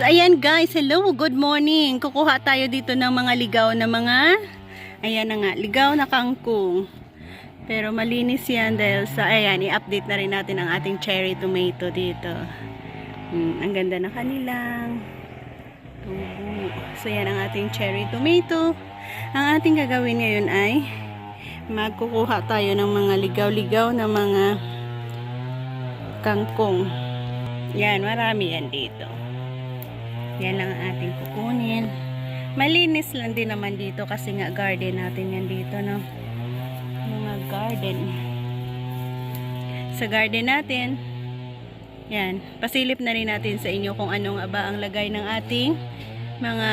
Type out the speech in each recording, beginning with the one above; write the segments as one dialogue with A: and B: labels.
A: Ayan guys, hello, good morning. Kukuha tayo dito ng mga ligaw na mga, ayan na nga, ligaw na kangkong. Pero malinis yan dahil sa, ayan, i-update na rin natin ang ating cherry tomato dito. Hmm, ang ganda na kanilang tubo. So, yan ang ating cherry tomato. Ang ating gagawin ngayon ay magkukuha tayo ng mga ligaw-ligaw na mga kangkong. Yan, marami yan dito. Yan lang ang ating kukunin. Malinis lang din naman dito kasi nga garden natin yan dito, no? Mga garden. Sa garden natin, yan, pasilip na rin natin sa inyo kung ano nga ba ang lagay ng ating mga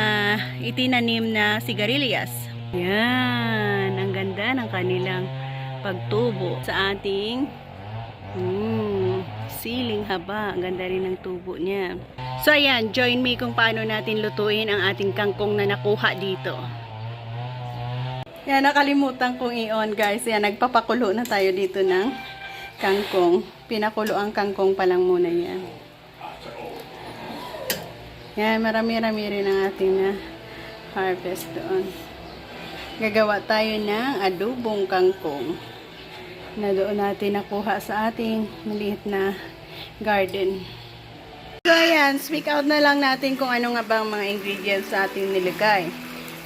A: itinanim na sigarilyas. Yan, ang ganda ng kanilang pagtubo sa ating mm, siling haba. Ang ganda rin ng tubo niya. So ayan, join me kung paano natin lutuin ang ating kangkong na nakuha dito. Yan, nakalimutan kong i-on guys. Yan, nagpapakulo na tayo dito ng kangkong. Pinakulo ang kangkong pa lang muna yan. Yan, marami-rami rin ang ating na harvest doon. Gagawa tayo ng adobong kangkong na doon natin nakuha sa ating maliit na garden. So ayan, speak out na lang natin kung ano nga ba ang mga ingredients sa ating nilagay.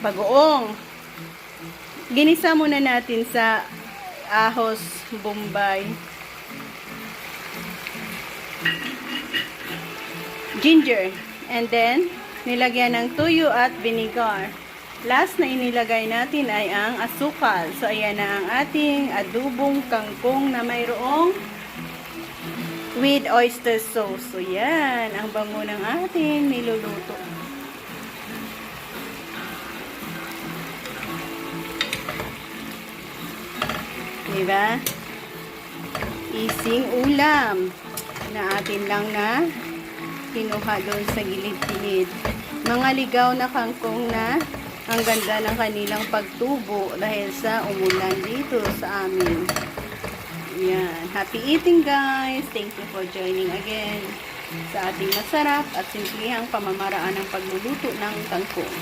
A: Bagoong. Ginisa muna natin sa ahos bombay. Ginger. And then, nilagyan ng tuyo at vinegar. Last na inilagay natin ay ang asukal. So, ayan na ang ating adubong kangkong na mayroong with oyster sauce. So, yan. Ang bango ng ating niluluto. Diba? Ising ulam na atin lang na kinuha doon sa gilid-gilid. Mga ligaw na kangkong na ang ganda ng kanilang pagtubo dahil sa umulan dito sa amin. Yan. Happy eating guys! Thank you for joining again sa ating masarap at simplihang pamamaraan ng pagluluto ng kangkong.